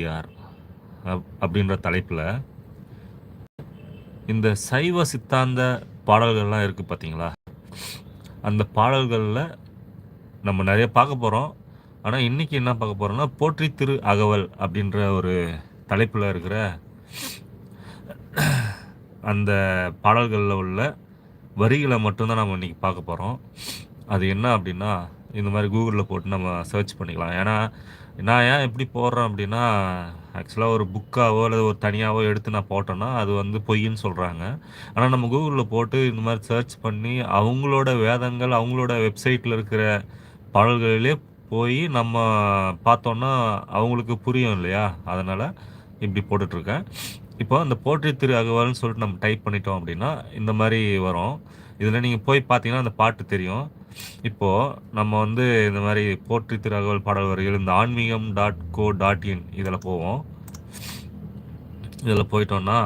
யார் அப்- அப்படின்ற தலைப்பில் இந்த சைவ சித்தாந்த பாடல்கள்லாம் இருக்குது பார்த்தீங்களா அந்த பாடல்களில் நம்ம நிறைய பார்க்க போகிறோம் ஆனால் இன்றைக்கி என்ன பார்க்க போகிறோம்னா போற்றி திரு அகவல் அப்படின்ற ஒரு தலைப்பில் இருக்கிற அந்த பாடல்களில் உள்ள வரிகளை மட்டும்தான் நம்ம இன்றைக்கி பார்க்க போகிறோம் அது என்ன அப்படின்னா இந்த மாதிரி கூகுளில் போட்டு நம்ம சர்ச் பண்ணிக்கலாம். ஏன்னா நான் ஏன் எப்படி போடுறேன் அப்படின்னா ஆக்சுவலாக ஒரு புக்காவோ அல்லது ஒரு தனியாகவோ எடுத்து நான் போட்டேன்னா அது வந்து பொய்ன்னு சொல்கிறாங்க ஆனால் நம்ம கூகுளில் போட்டு இந்த மாதிரி சர்ச் பண்ணி அவங்களோட வேதங்கள் அவங்களோட வெப்சைட்டில் இருக்கிற பாடல்களிலே போய் நம்ம பார்த்தோன்னா அவங்களுக்கு புரியும் இல்லையா? அதனால் இப்படி போட்டுட்ருக்கேன் இப்போ அந்த போற்றி திரு அகவால்னு சொல்லிட்டு நம்ம டைப் பண்ணிட்டோம் அப்படின்னா இந்த மாதிரி வரும். இதில் நீங்கள் போய் பார்த்தீங்கன்னா அந்த பாட்டு தெரியும். இப்போது நம்ம வந்து இந்த மாதிரி போற்றி திரு அகவல் பாடல் வரிகள் இந்த ஆன்மீகம் டாட் கோ டாட் இன் இதில் போவோம். இதில் போயிட்டோம்னா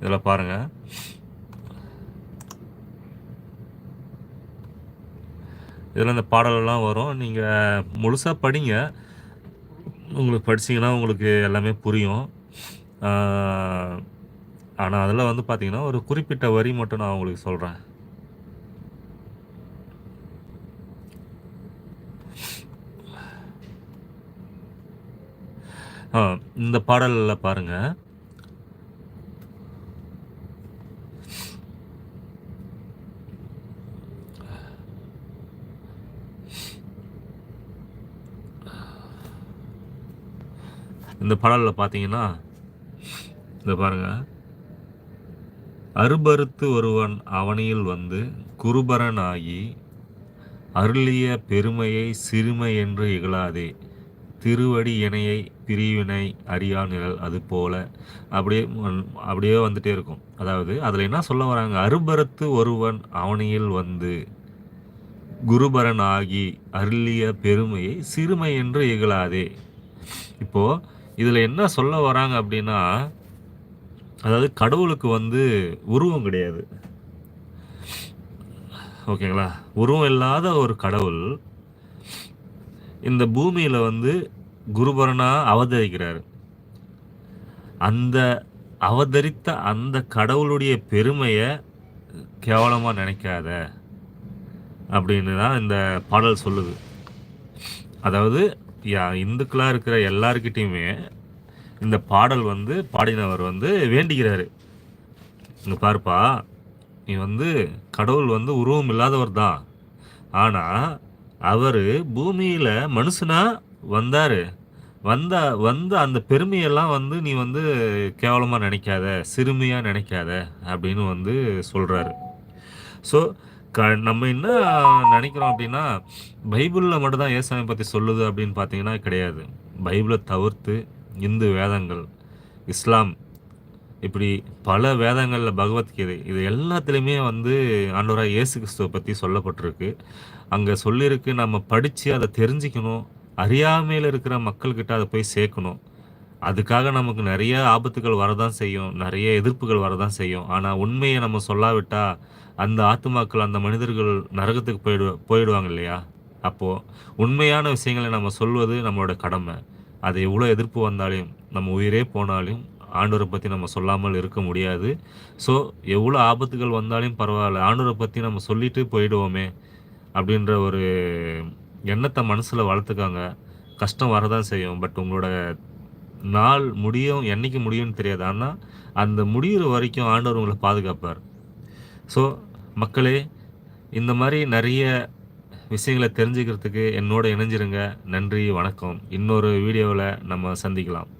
இதில் பாருங்கள் இதில் இந்த பாடலெல்லாம் வரும். நீங்கள் முழுசாக படிங்க. உங்களுக்கு படிச்சீங்கன்னா உங்களுக்கு எல்லாமே புரியும். ஆனால் அதில் வந்து பார்த்தீங்கன்னா ஒரு குறிப்பிட்ட வரி மட்டும் நான் உங்களுக்கு சொல்கிறேன் ஆ இந்த பாடலில் பாருங்கள் இந்த பாடலில் பார்த்தீங்கன்னா இந்த பாருங்கள் அருபருத்து ஒருவன் அவனியில் வந்து குருபரன் ஆகி அருளிய பெருமையை சிறுமை என்று இகழாதே. திருவடி இணையை பிரிவினை அறியா நிழல் அது போல. அப்படியே அப்படியே வந்துட்டே இருக்கும். அதாவது அதில் என்ன சொல்ல வராங்க? அருபரத்து ஒருவன் அவனியில் வந்து குருபரன் ஆகி அருளிய பெருமையை சிறுமை என்று இகழாதே. இப்போது இதில் என்ன சொல்ல வராங்க அப்படின்னா அதாவது கடவுளுக்கு வந்து உருவம் கிடையாது. ஓகேங்களா? உருவம் இல்லாத ஒரு கடவுள் இந்த பூமியில் வந்து குருபரனாக அவதரிக்கிறார். அந்த அவதரித்த அந்த கடவுளுடைய பெருமையை கேவலமாக நினைக்காத அப்படின்னு தான் இந்த பாடல் சொல்லுது. அதாவது இந்துக்களாக இருக்கிற எல்லாருக்கிட்டேயுமே இந்த பாடல் வந்து பாடினவர் வந்து வேண்டிக்கிறாரு இங்கே பாருப்பா நீ வந்து கடவுள் வந்து உருவம் இல்லாதவர் தான் ஆனால் அவர் பூமியில் மனுஷனாக வந்தார். வந்த வந்த அந்த பெருமையெல்லாம் வந்து நீ வந்து கேவலமாக நினைக்காத சிறுமியாக நினைக்காத அப்படின்னு வந்து சொல்கிறாரு ஸோ க நம்ம என்ன நினைக்கிறோம் அப்படின்னா பைபிளில் மட்டும்தான் ஏசாமி பற்றி சொல்லுது அப்படின்னு பார்த்தீங்கன்னா கிடையாது. பைபிளை தவிர்த்து இந்து வேதங்கள் இஸ்லாம் இப்படி பல வேதங்களில் பகவத்கீதை இது எல்லாத்துலேயுமே வந்து ஆண்டவராக இயேசு கிறிஸ்துவை பற்றி சொல்லப்பட்டிருக்கு. அங்கே சொல்லியிருக்கு நம்ம படித்து அதை தெரிஞ்சுக்கணும் அறியாமையில் இருக்கிற மக்கள்கிட்ட அதை போய் சேர்க்கணும். அதுக்காக நமக்கு நிறைய ஆபத்துகள் வரதான் செய்யும் நிறைய எதிர்ப்புகள் வரதான் செய்யும். ஆனால் உண்மையை நம்ம சொல்லாவிட்டால் அந்த ஆத்துமாக்கள் அந்த மனிதர்கள் நரகத்துக்கு போயிடு போயிடுவாங்க இல்லையா? அப்போது உண்மையான விஷயங்களை நம்ம சொல்வது நம்மளோட கடமை. அது எவ்வளோ எதிர்ப்பு வந்தாலும் நம்ம உயிரே போனாலும் ஆண்டவரை பற்றி நம்ம சொல்லாமல் இருக்க முடியாது. ஸோ எவ்வளோ ஆபத்துகள் வந்தாலும் பரவாயில்ல ஆண்டவரை பற்றி நம்ம சொல்லிட்டு போயிடுவோமே அப்படின்ற ஒரு எண்ணத்தை மனசில் வளர்த்துக்காங்க. கஷ்டம் வரதான் செய்யும் பட் உங்களோட நாள் முடியும் என்னைக்கு முடியும்னு தெரியாது. ஆனால் அந்த முடிகிற வரைக்கும் ஆண்டவர் உங்களை பாதுகாப்பார். ஸோ மக்களே இந்த மாதிரி நிறைய விஷயங்களை தெரிஞ்சுக்கிறதுக்கு என்னோட இணைஞ்சிருங்க. நன்றி வணக்கம். இன்னொரு வீடியோவில் நம்ம சந்திக்கலாம்.